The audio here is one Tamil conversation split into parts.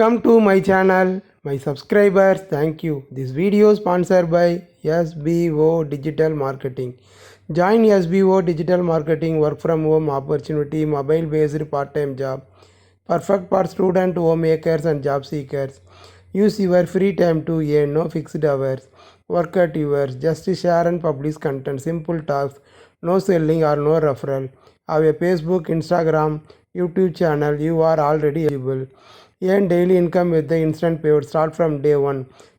Welcome to my channel, my subscribers. Thank you. This video sponsored by SBO Digital Marketing. Join SBO Digital Marketing work from home opportunity, mobile based part time job. Perfect for student, homemakers, and job seekers. Use your free time to earn no fixed hours. Work at yours. Just share and publish content. Simple tasks. No selling or no referral. Have a Facebook, Instagram, YouTube channel. You are already eligible. Earn daily income with the instant payout. Start from day one.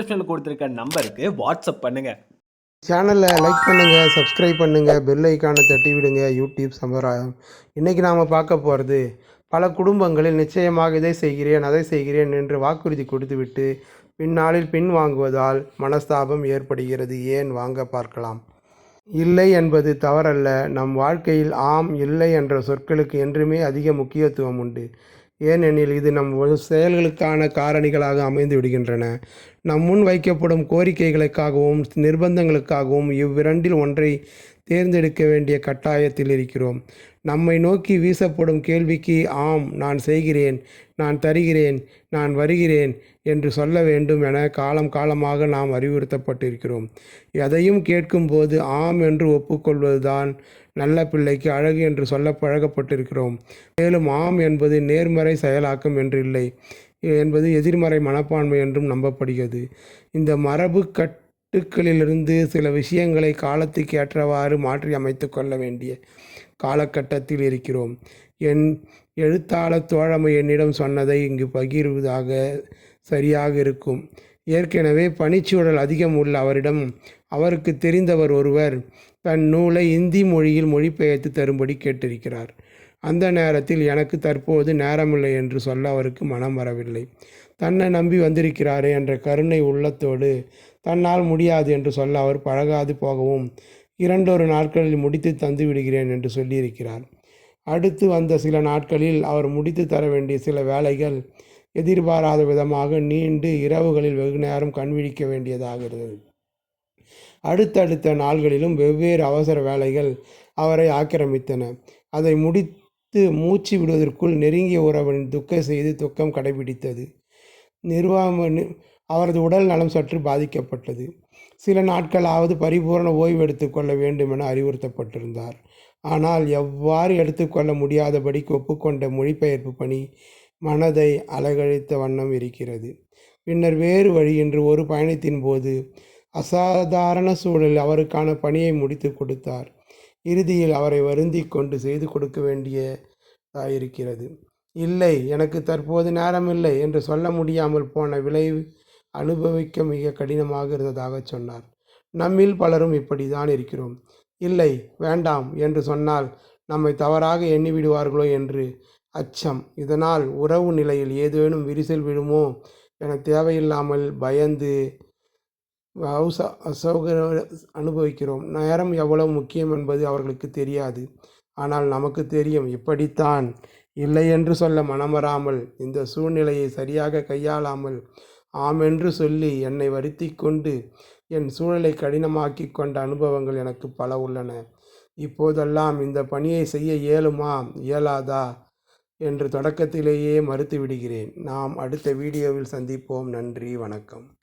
டிஸ்கிரிப்ஷனில் கொடுத்துருக்க நம்பருக்கு வாட்ஸ்அப் பண்ணுங்க. சேனலை லைக் பண்ணுங்கள் சப்ஸ்கிரைப் பண்ணுங்கள் பெல் ஐக்கானை தட்டி விடுங்க யூடியூப் சம்பிரதாயம் இன்றைக்கி நாம் பார்க்க போகிறது பல குடும்பங்களில் நிச்சயமாக இதை செய்கிறேன் அதை செய்கிறேன் என்று வாக்குறுதி கொடுத்துவிட்டு பின்னாளில் பின் வாங்குவதால் மனஸ்தாபம் ஏற்படுகிறது. ஏன்? வாங்க பார்க்கலாம். இல்லை என்பது தவறல்ல. நம் வாழ்க்கையில் ஆம் இல்லை என்ற சொற்களுக்கு என்றுமே அதிக முக்கியத்துவம் உண்டு. ஏனெனில் இது நம் ஒரு செயல்களுக்கான காரணிகளாக அமைந்து விடுகின்றன. நம் முன் வைக்கப்படும் கோரிக்கைகளுக்காகவும் நிர்பந்தங்களுக்காகவும் இவ்விரண்டில் ஒன்றை தேர்ந்தெடுக்க வேண்டிய கட்டாயத்தில் இருக்கிறோம். நம்மை நோக்கி வீசப்படும் கேள்விக்கு ஆம் நான் செய்கிறேன் நான் தருகிறேன் நான் வருகிறேன் என்று சொல்ல வேண்டும் என காலம் காலமாக நாம் அறிவுறுத்தப்பட்டிருக்கிறோம். எதையும் கேட்கும்போது ஆம் என்று ஒப்புக்கொள்வதுதான் நல்ல பிள்ளைக்கு அழகு என்று சொல்ல பழகப்பட்டிருக்கிறோம். மேலும் ஆம் என்பது நேர்மறை செயலாக்கம் என்று இல்லை என்பது எதிர்மறை மனப்பான்மை என்றும் நம்பப்படுகிறது. இந்த மரபு கட்டுக்களிலிருந்து சில விஷயங்களை காலத்துக்கு ஏற்றவாறு மாற்றி அமைத்து கொள்ள வேண்டிய காலகட்டத்தில் இருக்கிறோம். என் எழுத்தாளர் தோழமை என்னிடம் சொன்னதை இங்கு பகிர்வதாக சரியாக இருக்கும். ஏற்கனவே பனிச்சூழல் அதிகம் உள்ள அவரிடம் அவருக்கு தெரிந்தவர் ஒருவர் தன் நூலை இந்தி மொழியில் மொழிபெயர்த்து தரும்படி கேட்டிருக்கிறார். அந்த நேரத்தில் எனக்கு தற்போது நேரமில்லை என்று சொல்ல அவருக்கு மனம் வரவில்லை. தன்னை நம்பி வந்திருக்கிறாரே என்ற கருணை உள்ளத்தோடு தன்னால் முடியாது என்று சொல்ல அவர் பழகாது போகவும் இரண்டொரு நாட்களில் முடித்து தந்து விடுகிறேன் என்று சொல்லியிருக்கிறார். அடுத்து வந்த சில நாட்களில் அவர் முடித்து தர வேண்டிய சில வேலைகள் எதிர்பாராத விதமாக நீண்டு இரவுகளில் வெகு நேரம் கண்விழிக்க வேண்டியதாக இருந்தது அடுத்தடுத்த நாள்களிலும் வெவ்வேறு அவசர வேலைகள் அவரை ஆக்கிரமித்தன. அதை முடி மூச்சு விடுவதற்குள் நெருங்கிய உறவன் துக்க செய்து துக்கம் கடைபிடித்தது. நிர்வாக அவரது உடல் நலம் சற்று பாதிக்கப்பட்டது. சில நாட்களாவது பரிபூரண ஓய்வு எடுத்துக்கொள்ள வேண்டும் என அறிவுறுத்தப்பட்டிருந்தார். ஆனால் எவ்வாறு எடுத்துக்கொள்ள முடியாதபடிக்கு ஒப்புக்கொண்ட மொழிபெயர்ப்பு பணி மனதை அலகழித்த வண்ணம் இருக்கிறது. பின்னர் வேறு வழியின்றி ஒரு பயணத்தின் போது அசாதாரண சூழலில் அவருக்கான பணியை முடித்து கொடுத்தார். இறுதியில் அவரை வருந்தி கொண்டு செய்து கொடுக்க வேண்டியதாயிருக்கிறது. இல்லை எனக்கு தற்போது நேரமில்லை என்று சொல்ல முடியாமல் போன விளைவு அனுபவிக்க மிக கடினமாக இருந்ததாக சொன்னார். நம்மில் பலரும் இப்படி தான் இருக்கிறோம். இல்லை வேண்டாம் என்று சொன்னால் நம்மை தவறாக எண்ணி விடுவார்களோ என்று அச்சம். இதனால் உறவு நிலையில் ஏதேனும் விரிசல் விடுமோ என தேவையில்லாமல் பயந்து அவச அசௌகரிய அனுபவிக்கிறோம். நேரம் எவ்வளவு முக்கியம் என்பது அவர்களுக்கு தெரியாது. ஆனால் நமக்கு தெரியும் இப்படித்தான். இல்லை என்று சொல்ல மனமராமல் இந்த சூழ்நிலையை சரியாக கையாளாமல் ஆம் என்று சொல்லி என்னை வருத்தி கொண்டு என் சூழலை கடினமாக்கி கொண்ட அனுபவங்கள் எனக்கு பல உள்ளன. இப்போதெல்லாம் இந்த பணியை செய்ய இயலுமா? இயலாதா என்று தொடக்கத்திலேயே மறுத்து விடுகிறேன் நாம் அடுத்த வீடியோவில் சந்திப்போம். நன்றி. வணக்கம்.